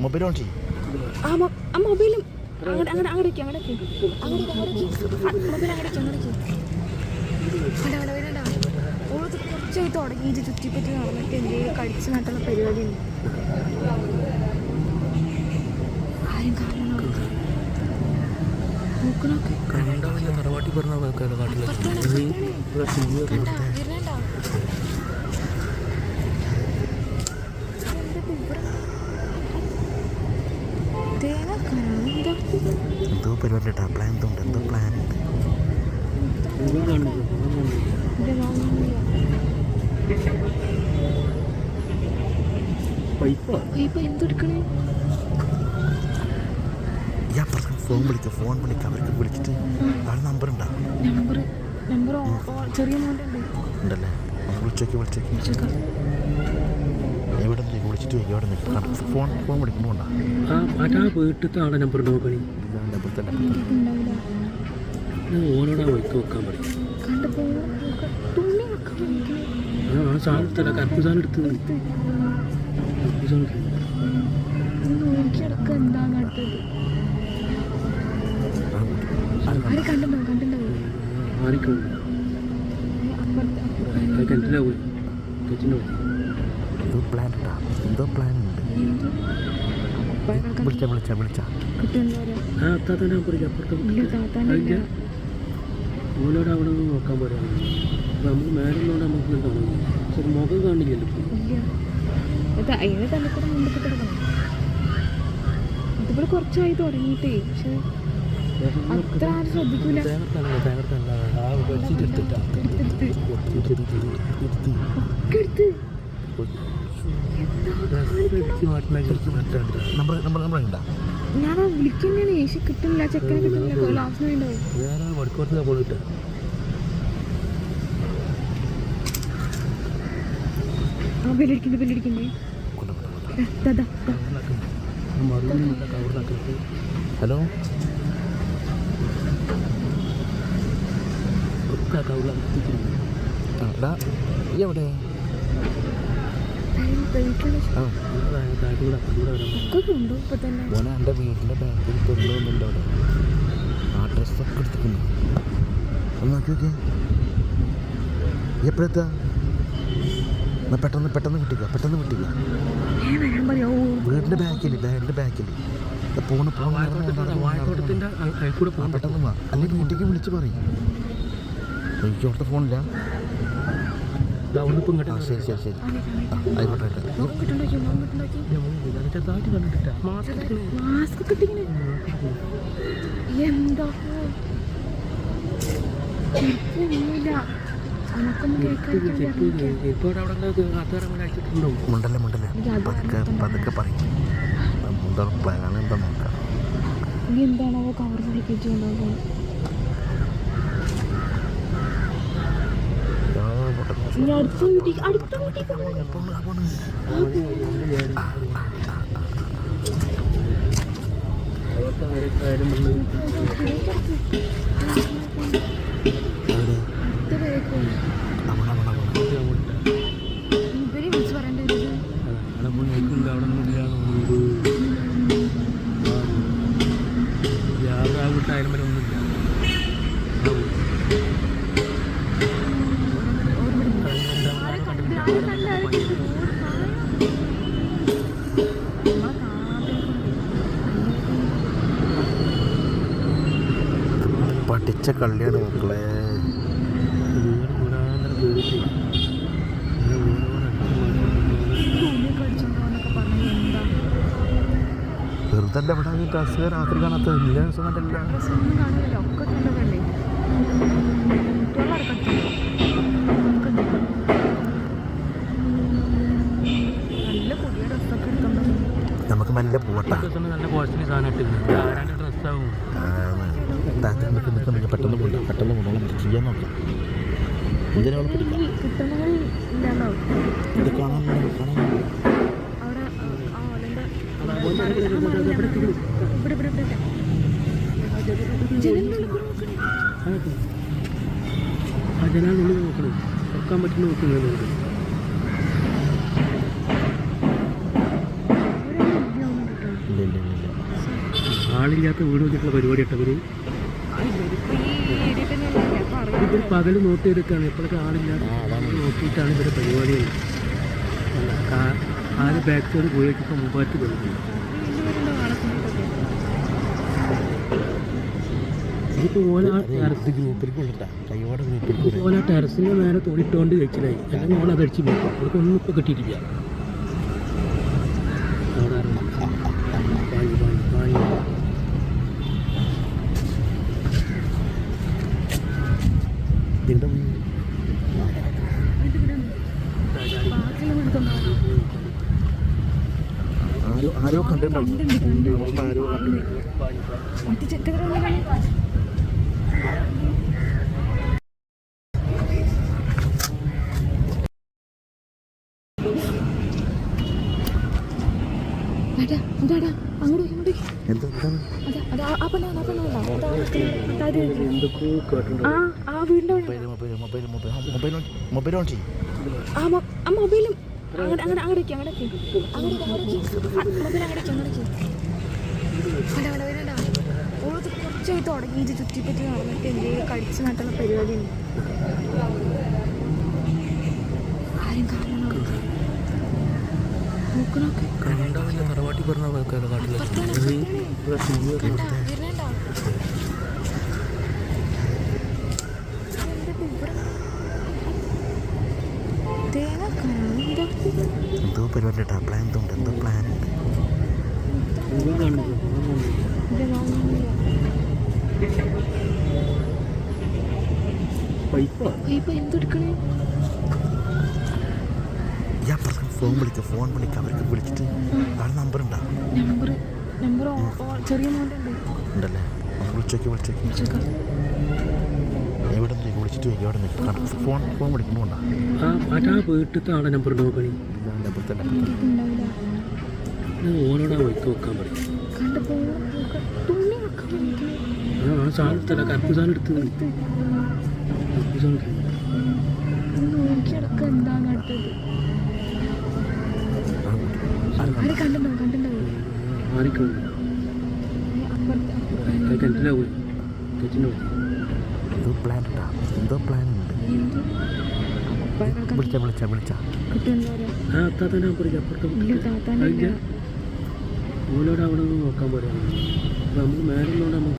Mobile on ചെയ്യും മൊബൈലും അങ്ങോട്ട് അങ്ങോട്ടേക്ക് അങ്ങോട്ടേക്ക് മൊബൈൽ അങ്ങോട്ടേക്ക് അങ്ങോട്ടേക്ക് ഓളത് കുറച്ചായി ചുറ്റിപ്പറ്റി നടന്നിട്ട് എന്തെങ്കിലും കടിച്ച് നട്ടുള്ള പരിപാടിയുണ്ട് ആരും കാണണം നോക്കണോക്കെ. കണ്ടാ തറവാട്ടി പറഞ്ഞ ആൾക്കാരുടെ കാട്ടിലെ കണ്ടാ വരണണ്ട തേങ്ങ കനാണ് എന്താ പരിപാടി കേട്ടോ. പ്ലാൻ എന്തോ ഉണ്ട് എന്തോ പ്ലാൻ ഉണ്ട് ഫോൺ വിളിക്കാം. ഫോൺ വിളിക്കാം. അവർക്ക് വിളിച്ചിട്ട് ആ നമ്പർ ഉണ്ടാ നമ്പർ ചെറിയ ഉണ്ടല്ലേ? വിളിച്ചേക്ക് വിളിച്ചേക്ക്. എവിടെ നിന്ന് വിളിച്ചിട്ട് എവിടെ നിന്ന് ഫോൺ ഫോൺ വിളിക്കുമ്പോൾ ആ മറ്റാ വീട്ടിലത്തെ ആളെ നമ്പർ നോക്കണി നമ്പർ തന്നെ ഓനോട് ആ വൈക്ക് വെക്കാൻ പറയും. ആ സാധനം എടുത്തല്ല കറുപ്പ് സാധനം എടുത്ത് കറുപ്പ് സാധനം എടുത്ത് നോക്കിയെടുക്ക എന്താണ് മാറിക്കൊണ്ട് അപ്പുറത്ത് അത് കിണറ്റിലാ പോയി കിണറ്റിന്റെ എന്തോ പ്ലാൻ ഉണ്ടാ എന്തോ പ്ലാൻ ഉണ്ട്. വിളിച്ച വിളിച്ച വിളിച്ച. ആ അത്താത്തന്നെ നമ്പർ അപ്പുറത്തെ ഓനോട് അവിടെ നിന്ന് നോക്കാൻ പറയാം നമുക്ക് മേലുള്ളതുകൊണ്ട് നമുക്ക് കാണുന്നു പക്ഷെ മുഖം കാണില്ലല്ലോ ഇപ്പം. ഇതിവിടെ കുറച്ചായി തുടങ്ങിയിട്ടേ. പക്ഷെ അത്ര ആരും ശ്രദ്ധിക്കൂല ഞാൻ വിളിക്കുന്നതാണ് ഏശി കിട്ടുന്നില്ല ചെക്കനെ കിട്ടുന്നില്ല ലാസ്റ്റ് പോയിട്ട് ആ ബെല്ലടിക്കണ്ടേ ബെല്ലടിക്കണ്ടേ ഹലോ തന്നെ മോനെ എന്റെ വീട്ടിന്റെ ബാക്കിൽ തൊഴിലൊന്നുമില്ല അവിടെ. ആ ഡ്രസ്സൊക്കെ എടുത്തിട്ടുണ്ട്. ഒന്ന് നോക്കി നോക്കിയേ എപ്പോഴെത്താ എന്നാ പെട്ടെന്ന് പെട്ടെന്ന് കിട്ടിക്ക പെട്ടെന്ന് ഓ വീടിന്റെ ബാക്കിൽ ബാഗിന്റെ ബാക്കിൽ പോണ പറ്റും പെട്ടെന്ന് വാ. അല്ലെങ്കിൽ വീട്ടിലേക്ക് വിളിച്ച് പറയും. അവിടുത്തെ ഫോണില്ല. ആ ശരി ശരി ശരി. ആ ആയിക്കോട്ടെ എന്താ? മുണ്ടല്ലേ പതുക്കെ പതുക്കെ പറയും. എന്താ പ്ലാനാണ് എന്താ നോക്കാം എന്താണോ കവർ വിളിപ്പിച്ചുകൊണ്ടാകും ആ, പോട്ടെ. ഇനി അടുത്ത വീട്ടിൽ അടുത്ത വീട്ടിൽ പോകണം പറഞ്ഞു എന്താ വെറുതെ അല്ല ഇവിടെ ഡ്രസ്സ് രാത്രി കാണാത്ത എല്ലാ ദിവസവും കണ്ടില്ല നല്ല നമുക്ക് മെല്ലെ പോവട്ടാ. ദിവസം നല്ല കോസ്റ്റ്ലി സാധനം ഇട്ടിരുന്നു ആരാന്റെ ഡ്രസ്സാവും നിൽക്ക് നിൽക്ക് നിങ്ങൾ പെട്ടെന്ന് പോകണ്ട പെട്ടെന്ന് പോകണം ചെയ്യാൻ നോക്കാം. എന്തിനാണ് പിടിക്കാം. കിട്ടണങ്ങൾ ഇല്ലാണ്ടാവും ഇത് കാണാൻ കാണാൻ അവിടെ ആ ഓലന്റെ ഇവിടെ ഇവിടെ ഇവിടെ. ജനലിനുള്ളിൽ കൂടെ നോക്കണേ തുറക്കാൻ പറ്റുന്ന ഇല്ല ആളില്ലാത്ത വീട് വെച്ചിട്ടുള്ള പരിപാടി കേട്ടോ ഇവർ പകൽ നോട്ട് ചെയ്തിട്ടാണ് എപ്പോഴൊക്കെ ആളില്ലാത്ത ആ അതാണ് നോക്കിയിട്ടാണ് ഇവരുടെ പരിപാടികൾ. ആര് ബാക്ക് സൈഡ് പോയിട്ട് ഇപ്പം മുമ്പാറ്റ് കൊടുക്കുന്നു? ഇതിപ്പോൾ ഓല ടെറസിന്റെ മേലെ തോടിട്ടോണ്ട് കഴിച്ചില്ലായി അല്ലെങ്കിൽ ഓല അതടിച്ച് അവർക്ക് അവർക്കൊന്നും ഇപ്പോൾ കിട്ടിയിട്ടില്ല അവിടെ ആരുണ്ട്? പാഞ്ഞു, പാഞ്ഞു, പാഞ്ഞു. ഇതിന്റെ വീണ്ടും ഇവിടെ ഉണ്ട്. ബാക്കിയുള്ള വീടുണ്ടാവും. ആരോ ആരോ കണ്ടിട്ടുണ്ടാവും കണ്ടുണ്ട്, കണ്ടു. നമുക്ക് ആരോ കണ്ടിട്ടുണ്ട് മറ്റേ ചെക്കൻ വന്നതാണ്. എടാ, ഇതാടാ, അങ്ങോട്ട് പോയി, അങ്ങോട്ട് പോയി. എന്താ എന്താണ് അതാ, അതാ, ആ പെണ്ണാണ്, ആ പെണ്ണാണ്. അതാ, അതാ, അതാ, ഇത്. എന്തൊക്കെയോ കേട്ടിട്ടുണ്ട് ആ ആ വീടിന്റെ അവിടെ. മൊബൈൽ ഓൺ ചെയ്യും ആ മൊബൈലും അങ്ങോട്ട് അങ്ങോട്ട് അങ്ങോട്ട് അങ്ങോട്ട്. വേണ്ട, തുടങ്ങിയിട്ട് ചുറ്റിപ്പറ്റി നടന്നിട്ട് എന്തെങ്കിലും കടിച്ചു നട്ടുള്ള പരിപാടി ഉണ്ട്. ആരും കാണണം നോക്ക് നോക്ക്. കണ്ടാവില്ല തറവാട്ടി പറഞ്ഞ കാട്ടില്ല പുറത്താണ്, പുറത്താണ്. കണ്ടാ, വരുന്നുണ്ടോ? ഇതെന്തിട്ട് ഇവിടെ? തേങ്ങ കാണാം. എന്താ? എന്തോ പരിപാടി കേട്ടാ പ്ലാൻ എന്തോ എന്താ പ്ലാൻ ഉണ്ട് ഈ അപ്പുറത്ത് ഫോൺ വിളിക്കുക ഫോൺ വിളിക്കുക അവർക്ക് വിളിച്ചിട്ട് ആളെ നമ്പർ ഉണ്ടോ? നമ്പർ നമ്പർ ചെറിയ മോന്റെ ഉണ്ടല്ലേ? വിളിച്ചേക്ക് വിളിച്ചേക്ക്. എവിടെ നിന്ന് വിളിച്ചിട്ട് എവിടെ നിന്ന് ഫോൺ ഫോൺ വിളിക്കുന്നുണ്ടാ ആ വീട്ടിലത്തെ ആളെ നമ്പർ നോക്കണി അപ്പുറത്തെ തന്നെ. ഓനോട് ആ വൈക്ക് വെക്കാൻ പറയും. ആ സാധനം എടുത്തല്ല കറുപ്പ് സാധനം എടുത്ത് കറുപ്പ് സാധനം ആരിക്കും അപ്പുറത്ത്. അപ്പുറത്ത് കിണറ്റിലാ പോയി. കിണറ്റിന്റെ എന്തോ പ്ലാൻ ഉണ്ട് എന്തോ പ്ലാൻ ഉണ്ട്. വിളിച്ചാ വിളിച്ചാ വിളിച്ചാ. ആ അപ്പുറത്തെ അവിടെ നോക്കാൻ പറയാം നമുക്ക് മേലെ നമുക്ക്